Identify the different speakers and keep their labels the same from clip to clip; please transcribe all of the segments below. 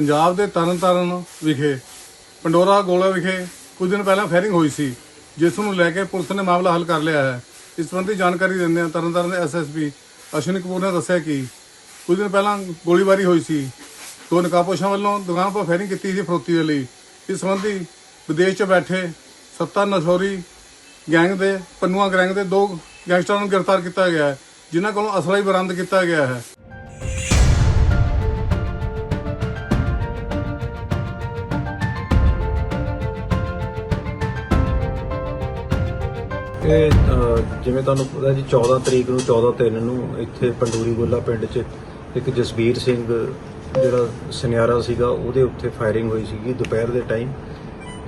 Speaker 1: ਪੰਜਾਬ ਦੇ ਤਰਨਤਾਰਨ ਵਿਖੇ, ਪੰਡੋਰਾ ਗੋਲਾ ਵਿਖੇ ਕੁਝ ਦਿਨ ਪਹਿਲਾਂ ਫਾਇਰਿੰਗ ਹੋਈ ਸੀ, ਜਿਸ ਨੂੰ ਲੈ ਕੇ ਪੁਲਿਸ ਨੇ ਮਾਮਲਾ ਹੱਲ ਕਰ ਲਿਆ ਹੈ। ਇਸ ਸੰਬੰਧੀ ਜਾਣਕਾਰੀ ਦਿੰਦੇ ਹਾਂ ਤਰਨਤਾਰਨ ਦੇ ਐਸਐਸਪੀ ਅਸ਼ਵਨੀ ਕਪੂਰ ਨੇ ਦੱਸਿਆ ਕਿ ਕੁਝ ਦਿਨ ਪਹਿਲਾਂ ਗੋਲੀਬਾਰੀ ਹੋਈ ਸੀ। ਦੋ ਨਕਾਬਪੋਸ਼ਾਂ ਵੱਲੋਂ ਦੁਕਾਨ 'ਤੇ ਫਾਇਰਿੰਗ ਕੀਤੀ ਸੀ ਫਰੋਤੀ ਦੇ ਲਈ। ਇਸ ਸੰਬੰਧੀ ਵਿਦੇਸ਼ 'ਚ ਬੈਠੇ ਸੱਤਾ ਨਸ਼ੋਰੀ ਗੈਂਗ ਦੇ ਪੰਨੂਆ ਗੈਂਗ ਦੇ ਦੋ ਗੈਂਗਸਟਰਾਂ ਨੂੰ ਗ੍ਰਿਫਤਾਰ ਕੀਤਾ ਗਿਆ ਹੈ, ਜਿਨ੍ਹਾਂ ਕੋਲੋਂ ਅਸਲਾ ਹੀ ਬਰਾਮਦ ਕੀਤਾ ਗਿਆ ਹੈ।
Speaker 2: ਇਹ ਅ, ਜਿਵੇਂ ਤੁਹਾਨੂੰ ਪਤਾ ਜੀ 14 ਤਰੀਕ ਨੂੰ 14 ਤਿੰਨ ਨੂੰ ਇੱਥੇ ਪੰਡੂਰੀ ਗੋਲਾ ਪਿੰਡ 'ਚ ਇੱਕ ਜਸਬੀਰ ਸਿੰਘ ਜਿਹੜਾ ਸੁਨਿਆਰਾ ਸੀਗਾ ਉਹਦੇ ਉੱਤੇ ਫਾਇਰਿੰਗ ਹੋਈ ਸੀਗੀ ਦੁਪਹਿਰ ਦੇ ਟਾਈਮ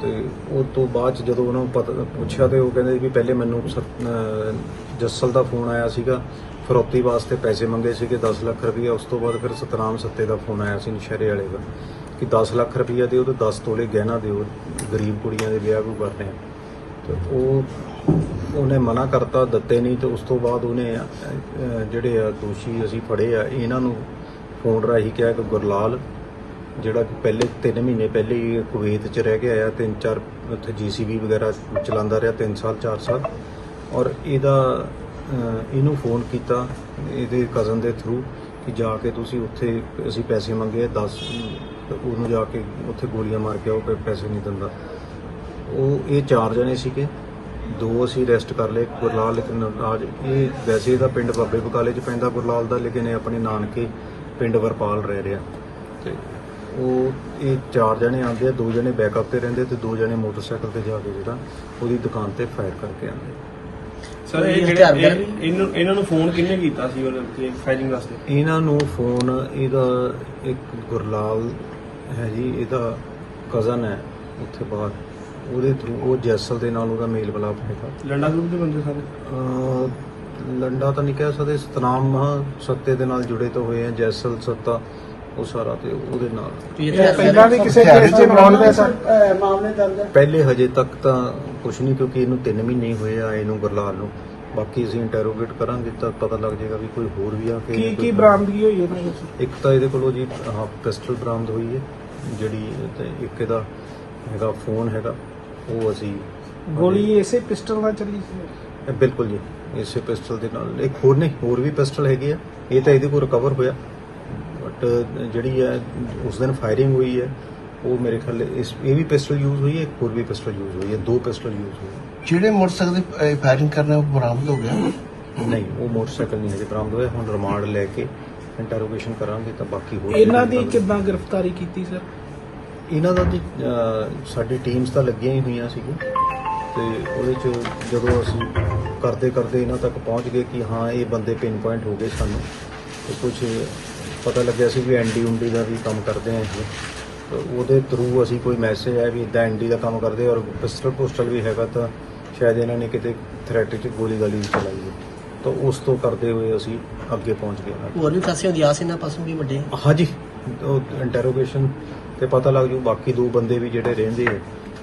Speaker 2: ਤੇ ਉਹ ਤੋਂ ਬਾਅਦ 'ਚ ਜਦੋਂ ਉਹਨਾਂ ਨੂੰ ਪਤਾ ਪੁੱਛਿਆ ਤੇ ਉਹ ਕਹਿੰਦੇ ਵੀ ਪਹਿਲੇ ਮੈਨੂੰ ਸਤ- ਅ, ਜੱਸਲ ਦਾ ਫੋਨ ਆਇਆ ਸੀਗਾ ਫਰੋਤੀ ਵਾਸਤੇ ਪੈਸੇ ਮੰਗੇ ਸੀਗੇ 10 ਲੱਖ ਰੁਪਈਆ ਉਸ ਤੋਂ ਬਾਅਦ ਫਿਰ ਸਤਨਾਮ ਸੱਤੇ ਦਾ ਫੋਨ ਆਇਆ ਸੀ ਨਸ਼ਹਿਰੇ ਵਾਲੇ ਦਾ ਕਿ 10 ਲੱਖ ਰੁਪਈਆ ਦਿਓ ਤੇ 10 ਤੋਲੇ ਗਹਿਣਾ ਦਿਓ ਗਰੀਬ ਕੁੜੀਆਂ ਦੇ ਵਿਆਹ ਵੀ ਕਰਨੇ ਆ। ਤੇ ਉਹ ਉਹਨੇ ਮਨਾ ਕਰਤਾ ਦਿੱਤੇ ਨਹੀਂ ਤੇ ਉਸ ਤੋਂ ਬਾਅਦ ਉਹਨੇ ਅਹ, ਜਿਹੜੇ ਆ ਦੋਸ਼ੀ ਅਸੀਂ ਫੜੇ ਆ ਇਹਨਾਂ ਨੂੰ ਫੋਨ ਰਾਹੀਂ ਕਿਹਾ ਕਿ ਗੁਰਲਾਲ ਜਿਹੜਾ ਕਿ ਪਹਿਲੇ 3 ਮਹੀਨੇ ਪਹਿਲੇ ਹੀ ਕੁਵੈਤ ਚ ਰਹਿ ਕੇ ਆਇਆ ਤਿੰਨ ਚਾਰ ਉੱਥੇ ਜੀਸੀਬੀ ਵਗੈਰਾ ਚਲਾਉਂਦਾ ਰਿਹਾ 3 ਸਾਲ 4 ਸਾਲ। ਔਰ ਇਹਦਾ ਅਹ, ਇਹਨੂੰ ਫੋਨ ਕੀਤਾ ਇਹਦੇ ਕਜ਼ਨ ਦੇ ਥਰੂ ਕਿ ਜਾ ਕੇ ਤੁਸੀਂ ਉੱਥੇ ਅਸੀਂ ਪੈਸੇ ਮੰਗੇ 10 ਉਹਨੂੰ ਜਾ ਕੇ ਉੱਥੇ ਗੋਲੀਆਂ ਮਾਰ ਕੇ ਆਓ ਪੈ- ਪੈਸੇ ਨਹੀਂ ਦਿੰਦਾ। ਉਹ ਇਹ ਚਾਰ ਜਣੇ ਸੀਗੇ। ਦੋ ਅਸੀਂ ਅਰੈਸਟ ਕਰ ਲਏ ਗੁਰਲਾਲ ਲੇਕਿਨ ਰਾਜ ਇਹ ਵੈਸੇ ਇਹਦਾ ਪਿੰਡ ਬਾਬੇ ਬਕਾਲੇ ਚ ਪੈਂਦਾ ਗੁਰਲਾਲ ਦਾ ਲੇਕਿਨ ਇਹ ਆਪਣੇ ਨਾਨਕੇ ਪਿੰਡ ਵਰਪਾਲ ਰਹਿ ਰਿਹਾ। ਤੇ ਉਹ ਇਹ ਚਾਰ ਜਣੇ ਆਉਂਦੇ ਆ ਦੋ ਜਣੇ ਬੈਕਅਪ ਤੇ ਰਹਿੰਦੇ ਤੇ ਦੋ ਜਣੇ ਮੋਟਰਸਾਈਕਲ ਤੇ ਜਾ ਕੇ ਜਿਹੜਾ ਉਹਦੀ ਦੁਕਾਨ ਤੇ ਫਾਇਰ ਕਰਕੇ ਆਉਂਦੇ।
Speaker 3: ਸਰ ਇਹ ਜਿਹੜੇ ਇਹ- ਇਹਨੂੰ ਇਹਨਾਂ ਨੂੰ ਫੋਨ ਕਿੰਨੇ ਕੀਤਾ ਸੀ ਉਹ ਫਾਇਰਿੰਗ ਵਾਸਤੇ?
Speaker 2: ਇਹਨਾਂ ਨੂੰ ਫੋਨ ਇਹਦਾ ਇੱਕ ਗੁਰਲਾਲ ਹੈ ਜੀ ਇਹਦਾ ਕਜ਼ਨ ਹੈ ਉੱਥੇ ਬਾਹਰ। ਉਹਦੇ ਥਰੂ ਉਹ ਜੈਸਲ ਦੇ ਨਾਲ ਉਹਦਾ ਮੇਲ ਬਲਾਪ ਹੈਗਾ।
Speaker 3: ਲੰਡਾ ਗਰੁੱਪ ਦੇ ਬੰਦੇ ਸਾਰੇ?
Speaker 2: ਅਹ ਲੰਡਾ ਤਾਂ ਨਹੀਂ ਕਹਿ ਸਕਦੇ ਸਤਨਾਮ ਸੱਤੇ ਦੇ ਨਾਲ ਜੁੜੇ ਤਾਂ ਹੋਏ ਆ ਜੈਸਲ ਸੱਤਾ ਉਹ ਸਾਰਾ ਤੇ ਉਹਦੇ ਨਾਲ।
Speaker 4: ਪਹਿਲਾਂ ਵੀ ਕਿਸੇ ਕੇਸ 'ਚ ਇਨਵੋਲਵ ਹੈ ਸਰ ਮਾਮਲੇ ਦਰਜ ਹੈ।
Speaker 2: ਪਹਿਲੇ ਹਜੇ ਤੱਕ ਤਾਂ ਕੁਝ ਨਹੀਂ ਕਿਉਂਕਿ ਇਹਨੂੰ 3 ਮਹੀਨੇ ਹੀ ਹੋਏ ਆ ਇਹਨੂੰ ਗੁਰਲਾਲ ਨੂੰ। ਬਾਕੀ ਅਸੀਂ ਇੰਟਰੋਗੇਟ ਕਰਾਂਗੇ ਤਾਂ ਪਤਾ ਲੱਗ ਜਾਏਗਾ ਵੀ ਕੋਈ ਹੋਰ ਵੀ ਆ ਕੇ
Speaker 4: ਕੀ ਕੀ ਬਰਾਮਦਗੀ ਹੋਈ ਇਹਨਾਂ ਵਿੱਚ?
Speaker 2: ਇੱਕ ਤਾਂ ਇਹਦੇ ਕੋਲੋਂ ਜੀ ਆਹ ਪਿਸਟਲ ਬਰਾਮਦ ਹੋਈ ਹੈ ਜਿਹੜੀ ਤੇ ਇੱਕ ਇਹਦਾ ਹੈਗਾ ਫੋਨ ਹੈਗਾ ਉਹ ਅਸੀਂ
Speaker 4: ਗੋਲੀ ਇਸੇ ਪਿਸਟਲ ਨਾਲ ਚੱਲੀ ਸੀ?
Speaker 2: ਇਹ ਬਿਲਕੁਲ ਜੀ ਇਸੇ ਪਿਸਟਲ ਦੇ ਨਾਲ। ਇੱਕ ਹੋਰ ਨਹੀਂ ਹੋਰ ਵੀ ਪਿਸਟਲ ਹੈਗੇ ਆ। ਇਹ ਤਾਂ ਇਹਦੇ ਕੋਲ ਰਿਕਵਰ ਹੋਇਆ। ਬਟ ਜਿਹੜੀ ਹੈ ਉਸ ਦਿਨ ਫਾਇਰਿੰਗ ਹੋਈ ਹੈ ਉਹ ਮੇਰੇ ਖਿਆਲ ਇਸ ਇਹ ਵੀ ਪਿਸਟਲ ਯੂਜ਼ ਹੋਈ ਹੈ ਇੱਕ ਹੋਰ ਵੀ ਪਿਸਟਲ ਯੂਜ਼ ਹੋਈ ਹੈ ਦੋ ਪਿਸਟਲ ਯੂਜ਼ ਹੋਏ
Speaker 5: ਜਿਹੜੇ ਮੋਟਰਸਾਈਕਲ ਦੀ ਫਾਇਰਿੰਗ ਕਰਨੇ ਉਹ ਬਰਾਮਦ ਹੋ ਗਿਆ?
Speaker 2: ਨਹੀਂ ਉਹ ਮੋਟਰਸਾਈਕਲ ਨਹੀਂ ਹਜੇ ਬਰਾਮਦ ਹੋਇਆ। ਹੁਣ ਰਿਮਾਂਡ ਲੈ ਕੇ ਇੰਟਰੋਗੇਸ਼ਨ ਕਰਾਂਗੇ ਤਾਂ ਬਾਕੀ ਹੋਰ
Speaker 4: ਇਹਨਾਂ ਦੀ ਕਿੱਦਾਂ ਗ੍ਰਿਫਤਾਰੀ ਕੀਤੀ ਸਰ
Speaker 2: ਇਹਨਾਂ ਦਾ ਅਹ, ਸਾਡੀ ਟੀਮਸ ਤਾਂ ਲੱਗੀਆਂ ਹੀ ਹੋਈਆਂ ਸੀਗੀ ਤੇ ਉਹਦੇ ਚ ਜਦੋਂ ਅਸੀਂ ਕਰਦੇ ਕਰਦੇ ਇਹਨਾਂ ਤੱਕ ਪਹੁੰਚ ਗਏ ਕਿ ਹਾਂ ਇਹ ਬੰਦੇ ਪਿਨ ਪੁਆਇੰਟ ਹੋ ਗਏ ਸਾਨੂੰ ਤੇ ਕੁਝ ਪਤਾ ਲੱਗਿਆ ਸੀ ਵੀ ਐਨਡੀ ਉਂਡੀ ਦਾ ਵੀ ਕੰਮ ਕਰਦੇ ਆ ਇਹ। ਤੇ ਉਹਦੇ ਥਰੂ ਅਸੀਂ ਕੋਈ ਮੈਸੇਜ ਆਇਆ ਵੀ ਇਦਾਂ ਐਨਡੀ ਦਾ ਕੰਮ ਕਰਦੇ ਔਰ ਪਿਸਟਲ ਪੋਸਟਲ ਵੀ ਹੈਗਾ ਤਾਂ ਸ਼ਾਇਦ ਇਹਨਾਂ ਨੇ ਕਿਤੇ ਥ੍ਰੈਟ ਚ ਗੋਲੀ ਗਾਲੀ ਵੀ ਚਲਾਈ ਹੈ ਤਾਂ ਉਸ ਤੋਂ ਕਰਦੇ ਹੋਏ ਅਸੀਂ ਅੱਗੇ ਪਹੁੰਚ ਗਏ।
Speaker 6: ਹੋਰ ਵੀ ਖਾਸੇ ਹੁੰਦੀਆਂ ਸੀ ਇਹਨਾਂ ਪਾਸੋਂ ਵੀ ਵੱਡੇ?
Speaker 2: ਹਾਂਜੀ। ਇੰਟਰੋਗੇਸ਼ਨ ਤੇ ਪਤਾ ਲੱਗ ਜੂ ਬਾਕੀ ਦੋ ਬੰਦੇ ਵੀ ਜਿਹੜੇ ਰਹਿੰਦੇ ਆ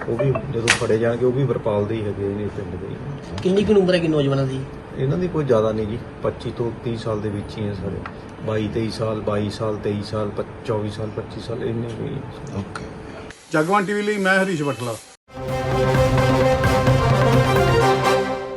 Speaker 2: ਉਹ ਵੀ ਜਦੋਂ ਫੜੇ ਜਾਣਗੇ ਉਹ ਵੀ ਵਰਪਾਲ ਦੇ ਹੀ ਹੈਗੇ ਨੇ ਪਿੰਡ ਦੇ ਹੀ।
Speaker 6: ਕਿੰਨੀ ਕੁ ਉਮਰ ਹੈ ਕਿ ਨੌਜਵਾਨਾਂ ਦੀ?
Speaker 2: ਇਹਨਾਂ ਦੀ ਕੋਈ ਜ਼ਿਆਦਾ ਨਹੀਂ ਜੀ 25 ਤੋਂ 30 ਸਾਲ ਦੇ ਵਿੱਚ ਹੀ ਹੈ ਸਾਰੇ। 22 23 ਸਾਲ 22 ਸਾਲ 23 ਸਾਲ 24 ਸਾਲ 25 ਸਾਲ ਇੰਨੇ ਵੀ
Speaker 5: ਓਕੇ
Speaker 1: ਜਗਵਾਨ ਟੀਵੀ ਲਈ ਮੈਂ ਹਰੀਸ਼ ਬਟਲਾ